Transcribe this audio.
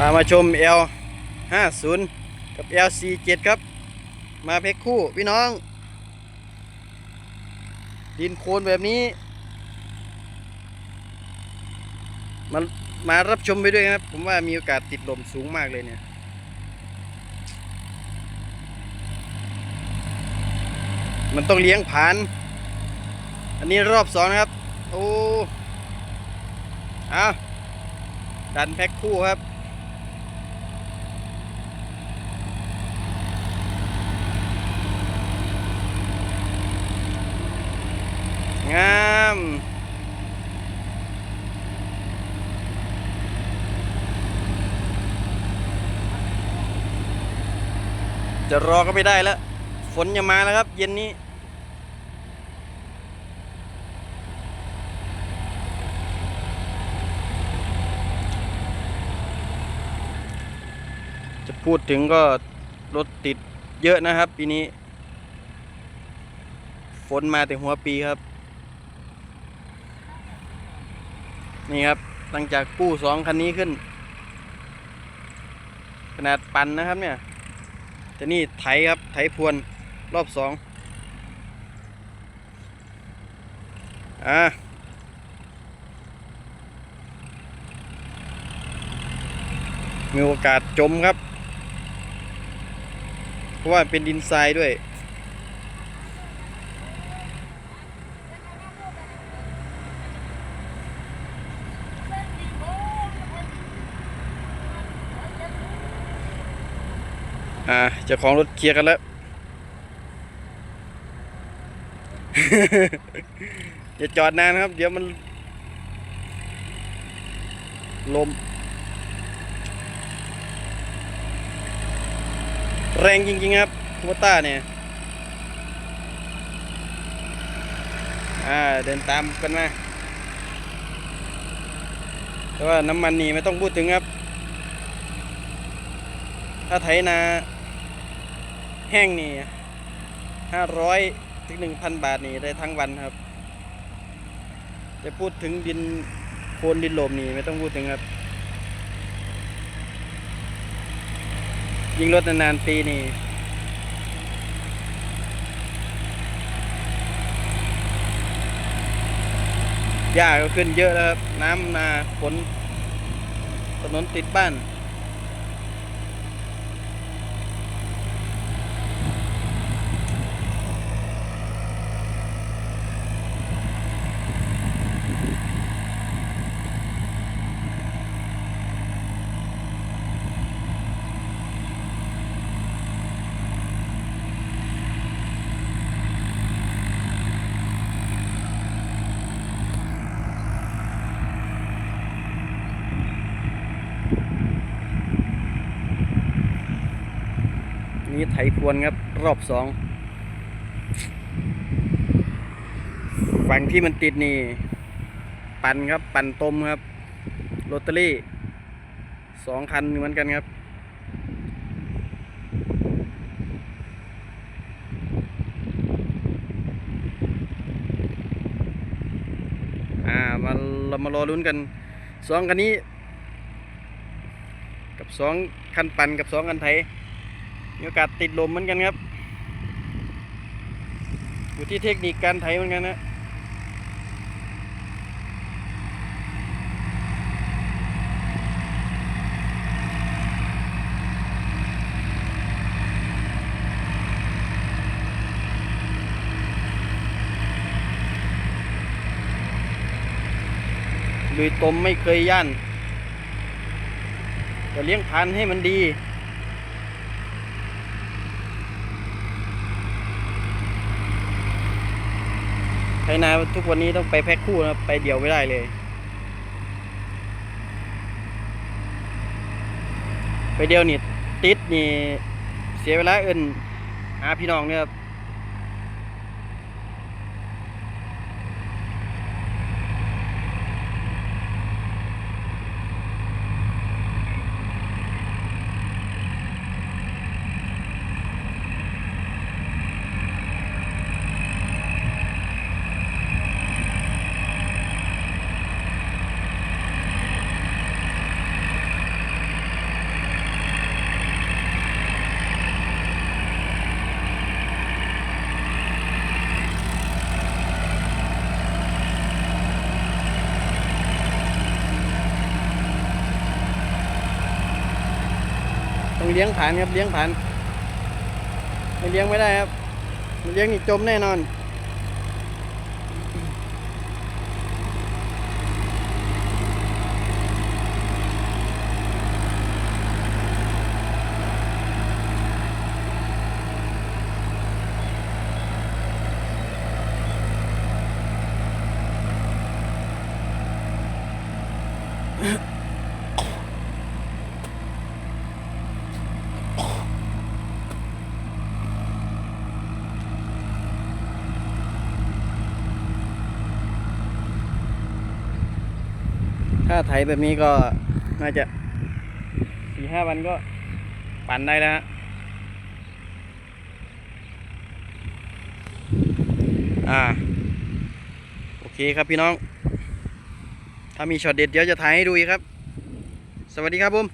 พามาชม L 50กับ L 47ครับ มาเพกคู่พี่น้อง ดินโคลนแบบนี้ มามารับชมไปด้วยครับ ผมว่ามีโอกาสติดลมสูงมากเลยเนี่ยมันต้องเลี้ยงผาน อันนี้รอบสองนะครับ โอ้เอาดันแพ็คคู่ครับ งาม จะรอก็ไม่ได้แล้ว ฝนจะมาแล้วครับ เย็นนี้ จะพูดถึงก็รถติดเยอะนะครับปีนี้ ฝนมาแต่หัวปีครับ นี่ครับ หลังจากกู้สองคันนี้ขึ้น ขนาดปั่นนะครับเนี่ย แต่นี่ไถครับไถพวนรอบสองอ่ามีโอกาสจมครับ เพราะว่าเป็นดินทรายด้วย อ่าเจ้าของรถเคลียร์กันแล้วอย่าจอดนานครับ เดี๋ยวมัน ลม แรงจริง ๆ ครับคูโบต้าเนี่ย อ่า เดินตามกันมาแต่ว่าน้ำมันนี่ไม่ต้องพูดถึงครับ ถ้าไถนา แห้งนี่ห้าร้อยถึงหนึ่งพันบาทนี่ได้ทั้งวันครับ จะพูดถึงดินโคลนดินลมนี่ไม่ต้องพูดถึงครับ ยิงรถนานๆปีนี่หญ้าก็ขึ้นเยอะแล้วครับ น้ำนาฝนถนนติดบ้าน นี่ไถพวนครับรอบสองฝั่งที่มันติดนี่ ปั่นครับ ปั่นต้มครับโรตารี่สองคันเหมือนกันครับ อ่ามาเรามารอลุ้นกันสองคันนี้ กับสองคันปั่นกับสองคันไถ มีโอกาสติดลมเหมือนกันครับ อยู่ที่เทคนิคการไถเหมือนกันนะลุยตมไม่เคยย่านจะเลี้ยงพันธุ์ให้มันดี ไถนาทุกวันนี้ต้องไปแพ็คคู่นะไปเดี่ยวไม่ได้เลย ไปเดียวนี่ติดนี่เสียเวลาเอินหาพี่น้องเนี่ยครับ เลี้ยงผ่านครับเลี้ยงผ่านไม่เลี้ยงไม่ได้ครับไม่เลี้ยงนี่จมแน่นอน ถ้าไถแบบนี้ก็น่าจะสี่ห้าวันก็ปั่นได้แล้วฮะอ่า โอเคครับพี่น้อง ถ้ามีช็อตเด็ดเดี๋ยวจะถ่ายให้ดูอีกครับ สวัสดีครับผม